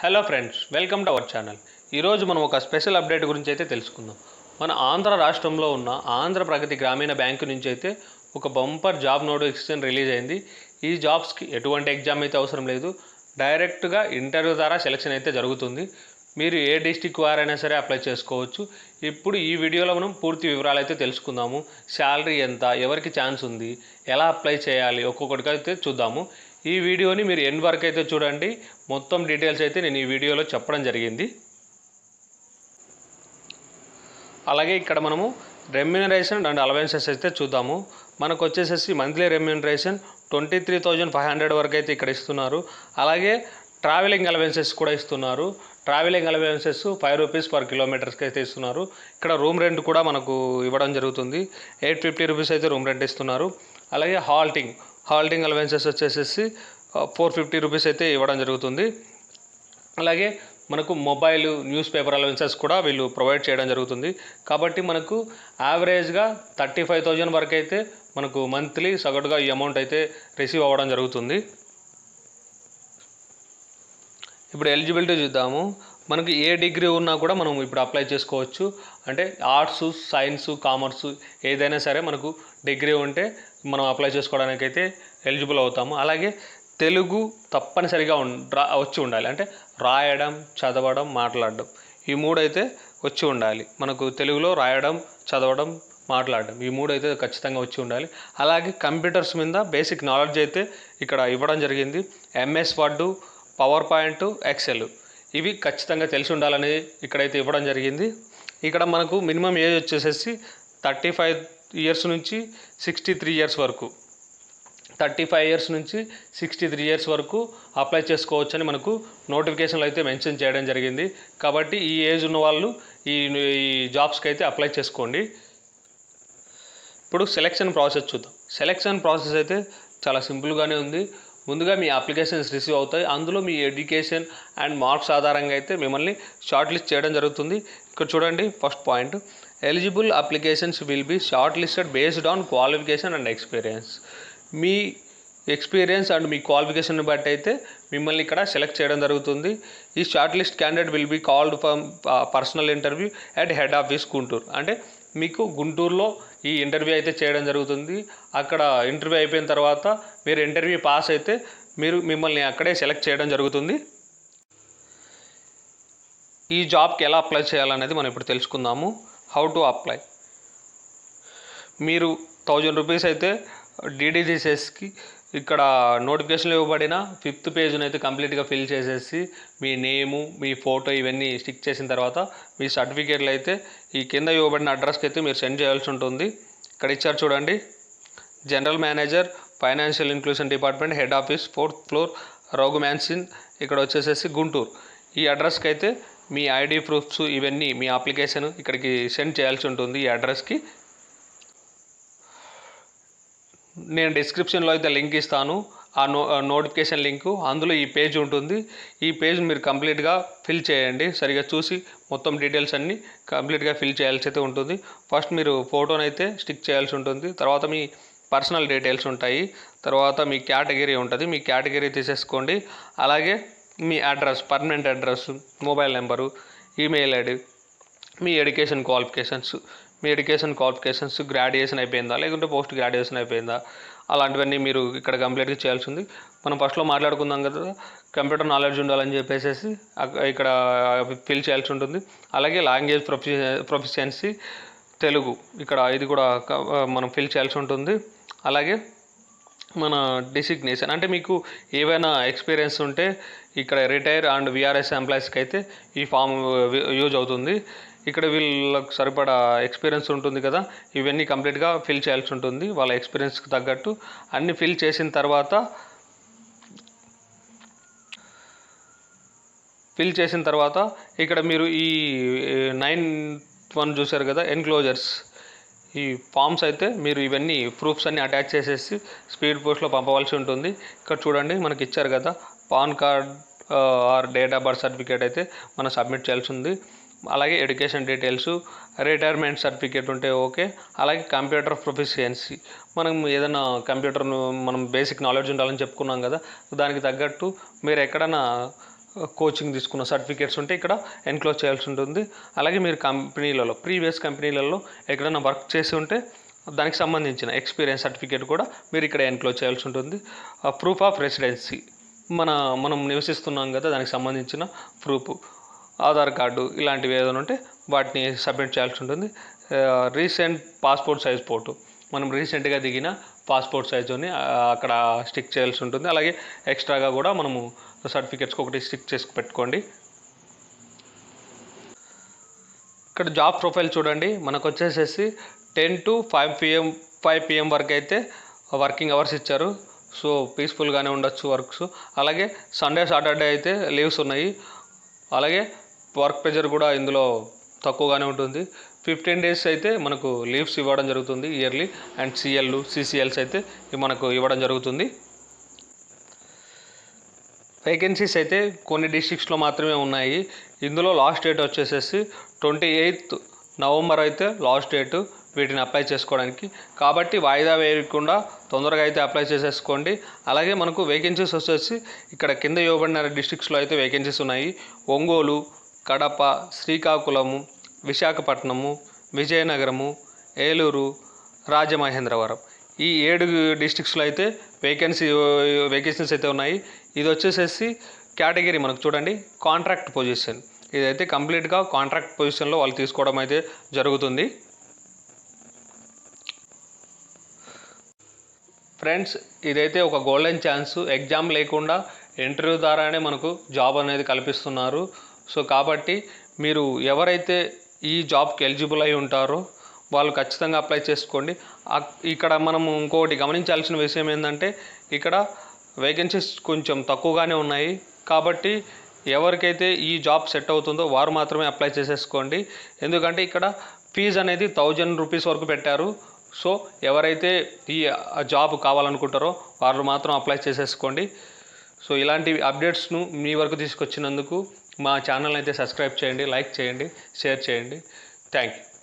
Hello friends welcome to our channel. ఈరోజు మనం ఒక స్పెషల్ అప్డేట్ గురించి అయితే తెలుసుకుందాం. మన ఆంధ్ర రాష్ట్రంలో ఉన్న ఆంధ్ర ప్రగతి గ్రామీణ బ్యాంకు నుంచి అయితే ఒక బంపర్ జాబ్ నోటిఫికేషన్ రిలీజ్ అయింది. ఈ జాబ్స్కి ఎటువంటి ఎగ్జామ్ అయితే అవసరం లేదు. డైరెక్ట్గా ఇంటర్వ్యూ ద్వారా సెలెక్షన్ అయితే జరుగుతుంది. మీరు ఏ డిస్టిక్ వారైనా సరే అప్లై చేసుకోవచ్చు. ఇప్పుడు ఈ వీడియోలో మనం పూర్తి వివరాలు అయితే తెలుసుకుందాము. శాలరీ ఎంత? ఎవరికి ఛాన్స్ ఉంది? ఎలా అప్లై చేయాలి? ఒక్కొక్కటిగా అయితే చూద్దాము. ఈ వీడియోని మీరు ఎన్ వరకు అయితే చూడండి. మొత్తం డీటెయిల్స్ అయితే నేను ఈ వీడియోలో చెప్పడం జరిగింది. అలాగే ఇక్కడ మనము రెమ్యూనరేషన్ అండ్ అలవెన్సెస్ అయితే చూద్దాము. మనకు వచ్చేసేసి monthly remuneration twenty three thousand five hundred వరకు అయితే ఇక్కడ ఇస్తున్నారు. అలాగే ట్రావెలింగ్ అలవెన్సెస్ కూడా ఇస్తున్నారు. Travelling allowances five rupees per కిలోమీటర్స్కి అయితే ఇస్తున్నారు. ఇక్కడ రూమ్ రెంట్ కూడా మనకు ఇవ్వడం జరుగుతుంది. ఎయిట్ ఫిఫ్టీ రూపీస్ అయితే రూమ్ రెంట్ ఇస్తున్నారు. అలాగే హాల్టింగ్ హాల్టింగ్ అలవెన్సెస్ వచ్చేసేసి ఫోర్ ఫిఫ్టీ రూపీస్ అయితే ఇవ్వడం జరుగుతుంది. అలాగే మనకు మొబైల్ న్యూస్ పేపర్ అలవెన్సెస్ కూడా వీళ్ళు ప్రొవైడ్ చేయడం జరుగుతుంది. కాబట్టి మనకు యావరేజ్గా థర్టీ ఫైవ్ థౌజండ్ వరకు అయితే మనకు మంత్లీ సగటుగా ఈ అమౌంట్ అయితే రిసీవ్ అవ్వడం జరుగుతుంది. ఇప్పుడు ఎలిజిబిలిటీ చూద్దాము. మనకి ఏ డిగ్రీ ఉన్నా కూడా మనం ఇప్పుడు అప్లై చేసుకోవచ్చు. అంటే ఆర్ట్స్ సైన్స్ కామర్స్ ఏదైనా సరే మనకు డిగ్రీ ఉంటే మనం అప్లై చేసుకోవడానికి అయితే ఎలిజిబుల్ అవుతాము. అలాగే తెలుగు తప్పనిసరిగా వచ్చి ఉండాలి. అంటే రాయడం చదవడం మాట్లాడడం ఈ మూడైతే అయితే వచ్చి ఉండాలి. మనకు తెలుగులో రాయడం చదవడం మాట్లాడడం ఈ మూడు అయితే ఖచ్చితంగా వచ్చి ఉండాలి. అలాగే కంప్యూటర్స్ మీద బేసిక్ నాలెడ్జ్ అయితే ఇక్కడ ఇవ్వడం జరిగింది. MS word power point excel ఇవి ఖచ్చితంగా తెలిసి ఉండాలని ఇక్కడైతే ఇవ్వడం జరిగింది. ఇక్కడ మనకు మినిమం ఏజ్ వచ్చేసేసి థర్టీ ఫైవ్ ఇయర్స్ నుంచి సిక్స్టీ త్రీ ఇయర్స్ వరకు. థర్టీ ఫైవ్ ఇయర్స్ నుంచి సిక్స్టీ త్రీ ఇయర్స్ వరకు అప్లై చేసుకోవచ్చని మనకు నోటిఫికేషన్లు అయితే మెన్షన్ చేయడం జరిగింది. కాబట్టి ఈ ఏజ్ ఉన్న వాళ్ళు ఈ ఈ జాబ్స్కి అయితే అప్లై చేసుకోండి. ఇప్పుడు సెలెక్షన్ ప్రాసెస్ చూద్దాం. సెలెక్షన్ ప్రాసెస్ అయితే చాలా సింపుల్గానే ఉంది. ముందుగా మీ అప్లికేషన్స్ రిసీవ్ అవుతాయి. అందులో మీ ఎడ్యుకేషన్ అండ్ మార్క్స్ ఆధారంగా అయితే మిమ్మల్ని షార్ట్ లిస్ట్ చేయడం జరుగుతుంది. ఇక్కడ చూడండి first point. Eligible applications will be short listed based on qualification and experience. Me experience and మీ క్వాలిఫికేషన్ బట్టి అయితే మిమ్మల్ని ఇక్కడ సెలెక్ట్ చేయడం జరుగుతుంది. ఈ short list candidate will be called for personal interview at head office Guntur అంటే మీకు గుంటూరులో ఈ ఇంటర్వ్యూ అయితే చేయడం జరుగుతుంది. అక్కడ ఇంటర్వ్యూ అయిపోయిన తర్వాత మీరు ఇంటర్వ్యూ పాస్ అయితే మీరు మిమ్మల్ని అక్కడే సెలెక్ట్ చేయడం జరుగుతుంది. ఈ జాబ్కి ఎలా అప్లై చేయాలనేది మనం ఇప్పుడు తెలుసుకుందాము. How to apply. మీరు థౌజండ్ రూపీస్ అయితే డీడీజీసెస్కి ఇక్కడ నోటిఫికేషన్ ఇవ్వబడిన ఫిఫ్త్ పేజ్ని అయితే కంప్లీట్గా ఫిల్ చేసేసి మీ నేము మీ ఫోటో ఇవన్నీ స్టిక్ చేసిన తర్వాత మీ సర్టిఫికేట్లు అయితే ఈ కింద ఇవ్వబడిన అడ్రస్కి అయితే మీరు సెండ్ చేయాల్సి ఉంటుంది. ఇక్కడ ఇచ్చారు చూడండి. General manager financial inclusion department head office fourth floor Raghu mansion ఇక్కడ వచ్చేసేసి గుంటూరు. ఈ అడ్రస్కి అయితే మీ ఐడి ప్రూఫ్స్ ఇవన్నీ మీ అప్లికేషన్ ఇక్కడికి సెండ్ చేయాల్సి ఉంటుంది ఈ అడ్రస్కి నేను డిస్క్రిప్షన్లో అయితే లింక్ ఇస్తాను. ఆ నో నోటిఫికేషన్ లింకు అందులో ఈ పేజ్ ఉంటుంది. ఈ పేజ్ మీరు కంప్లీట్గా ఫిల్ చేయండి. సరిగా చూసి మొత్తం డీటెయిల్స్ అన్నీ కంప్లీట్గా ఫిల్ చేయాల్సి అయితే ఉంటుంది. ఫస్ట్ మీరు ఫోటోని అయితే స్టిక్ చేయాల్సి ఉంటుంది. తర్వాత మీ పర్సనల్ డీటెయిల్స్ ఉంటాయి. తర్వాత మీ కేటగిరీ ఉంటుంది. మీ కేటగిరీ తీసేసుకోండి. అలాగే మీ address permanent address mobile number email ID మీ ఎడ్యుకేషన్ క్వాలిఫికేషన్స్ మీ ఎడ్యుకేషన్ క్వాలిఫికేషన్స్ గ్రాడ్యుయేషన్ అయిపోయిందా? లేకుంటే పోస్ట్ గ్రాడ్యుయేషన్ అయిపోయిందా? అలాంటివన్నీ మీరు ఇక్కడ కంప్లీట్గా చేయాల్సి ఉంది. మనం ఫస్ట్లో మాట్లాడుకుందాం కదా. కంప్యూటర్ నాలెడ్జ్ ఉండాలని చెప్పేసి ఇక్కడ ఫిల్ చేయాల్సి ఉంటుంది. అలాగే లాంగ్వేజ్ ప్రొఫి ప్రొఫిషియన్సీ తెలుగు ఇక్కడ ఇది కూడా మనం ఫిల్ చేయాల్సి ఉంటుంది. అలాగే మన డిసిగ్నేషన్ అంటే మీకు ఏవైనా ఎక్స్పీరియన్స్ ఉంటే ఇక్కడ రిటైర్ అండ్ విఆర్ఎస్ ఎంప్లాయీస్కి అయితే ఈ ఫామ్ యూజ్ అవుతుంది. ఇక్కడ వీళ్ళకి సరిపడా ఎక్స్పీరియన్స్ ఉంటుంది కదా ఇవన్నీ కంప్లీట్గా ఫిల్ చేయాల్సి ఉంటుంది వాళ్ళ ఎక్స్పీరియన్స్కి తగ్గట్టు. అన్ని ఫిల్ చేసిన తర్వాత ఫిల్ చేసిన తర్వాత ఇక్కడ మీరు ఈ నైన్ వన్ చూశారు కదా ఎన్క్లోజర్స్. ఈ ఫామ్స్ అయితే మీరు ఇవన్నీ ప్రూఫ్స్ అన్ని అటాచ్ చేసేసి స్పీడ్ పోస్ట్లో పంపవలసి ఉంటుంది. ఇక్కడ చూడండి మనకి ఇచ్చారు కదా PAN card or date of birth certificate అయితే మనం సబ్మిట్ చేయాల్సి ఉంది. అలాగే ఎడ్యుకేషన్ డీటెయిల్స్ రిటైర్మెంట్ సర్టిఫికేట్ ఉంటే ఓకే అలాగే కంప్యూటర్ ప్రొఫిషియన్సీ మనం ఏదైనా కంప్యూటర్ మనం బేసిక్ నాలెడ్జ్ ఉండాలని చెప్పుకున్నాం కదా దానికి తగ్గట్టు మీరు ఎక్కడైనా uh, కోచింగ్ తీసుకున్న సర్టిఫికేట్స్ ఉంటే ఇక్కడ ఎన్క్లోజ్ చేయాల్సి ఉంటుంది. అలాగే మీరు కంపెనీలలో ప్రీవియస్ కంపెనీలలో ఎక్కడైనా వర్క్ చేసి ఉంటే దానికి సంబంధించిన ఎక్స్పీరియన్స్ సర్టిఫికేట్ కూడా మీరు ఇక్కడ ఎన్క్లోజ్ చేయాల్సి ఉంటుంది. ప్రూఫ్ ఆఫ్ రెసిడెన్సీ మన మనం నివసిస్తున్నాం కదా దానికి సంబంధించిన ప్రూఫ్ ఆధార్ కార్డు ఇలాంటివి ఏదైనా ఉంటే వాటిని సబ్మిట్ చేయాల్సి ఉంటుంది. Recent passport size photo. మనం రీసెంట్గా దిగిన పాస్పోర్ట్ సైజుని అక్కడ స్టిక్ చేయాల్సి ఉంటుంది. అలాగే ఎక్స్ట్రాగా కూడా మనము సర్టిఫికేట్స్కి ఒకటి స్టిక్ చేసి పెట్టుకోండి. ఇక్కడ జాబ్ ప్రొఫైల్ చూడండి. మనకు వచ్చేసేసి ten to five PM five PM వరకు అయితే వర్కింగ్ అవర్స్ ఇచ్చారు. సో పీస్ఫుల్గానే ఉండొచ్చు వర్క్స్. అలాగే సండే సాటర్డే అయితే లీవ్స్ ఉన్నాయి. అలాగే వర్క్ ప్రెజర్ కూడా ఇందులో తక్కువగానే ఉంటుంది. ఫిఫ్టీన్ డేస్ అయితే మనకు లీవ్స్ ఇవ్వడం జరుగుతుంది ఇయర్లీ అండ్ సిఎల్ సిసిఎల్స్ అయితే మనకు ఇవ్వడం జరుగుతుంది. వేకెన్సీస్ అయితే కొన్ని డిస్ట్రిక్ట్స్లో మాత్రమే ఉన్నాయి. ఇందులో లాస్ట్ డేట్ వచ్చేసేసి ట్వంటీ ఎయిత్ నవంబర్ అయితే లాస్ట్ డేట్ వీటిని అప్లై చేసుకోవడానికి. కాబట్టి వాయిదా వేయకుండా తొందరగా అయితే అప్లై చేసేసుకోండి. అలాగే మనకు వేకెన్సీస్ వచ్చేసి ఇక్కడ కింద ఇవ్వబడిన డిస్ట్రిక్ట్స్లో అయితే వేకెన్సీస్ ఉన్నాయి. ఒంగోలు కడప శ్రీకాకుళము విశాఖపట్నము విజయనగరము ఏలూరు రాజమహేంద్రవరం. ఈ ఏడు డిస్టిక్స్లో అయితే వేకెన్సీ వేకెన్సీస్ అయితే ఉన్నాయి. ఇది వచ్చేసేసి కేటగిరీ మనకు చూడండి కాంట్రాక్ట్ పొజిషన్ ఇదైతే కంప్లీట్గా కాంట్రాక్ట్ పొజిషన్లో వాళ్ళు తీసుకోవడం అయితే జరుగుతుంది. ఫ్రెండ్స్ ఇదైతే ఒక గోల్డెన్ ఛాన్స్ ఎగ్జామ్ లేకుండా ఇంటర్వ్యూ ద్వారానే మనకు జాబ్ అనేది కల్పిస్తున్నారు. సో కాబట్టి మీరు ఎవరైతే ఈ జాబ్కి ఎలిజిబుల్ అయి ఉంటారో వాళ్ళు ఖచ్చితంగా అప్లై చేసుకోండి. ఇక్కడ మనం ఇంకోటి గమనించాల్సిన విషయం ఏంటంటే ఇక్కడ వేకెన్సీస్ కొంచెం తక్కువగానే ఉన్నాయి. కాబట్టి ఎవరికైతే ఈ జాబ్ సెట్ అవుతుందో వారు మాత్రమే అప్లై చేసేసుకోండి. ఎందుకంటే ఇక్కడ ఫీజు అనేది థౌజండ్ రూపీస్ వరకు పెట్టారు. సో ఎవరైతే ఈ జాబ్ కావాలనుకుంటారో వాళ్ళు మాత్రం అప్లై చేసేసుకోండి. సో ఇలాంటి అప్డేట్స్ను మీ వరకు తీసుకొచ్చినందుకు మా ఛానల్ అయితే సబ్స్క్రైబ్ చేయండి లైక్ చేయండి షేర్ చేయండి. Thank you.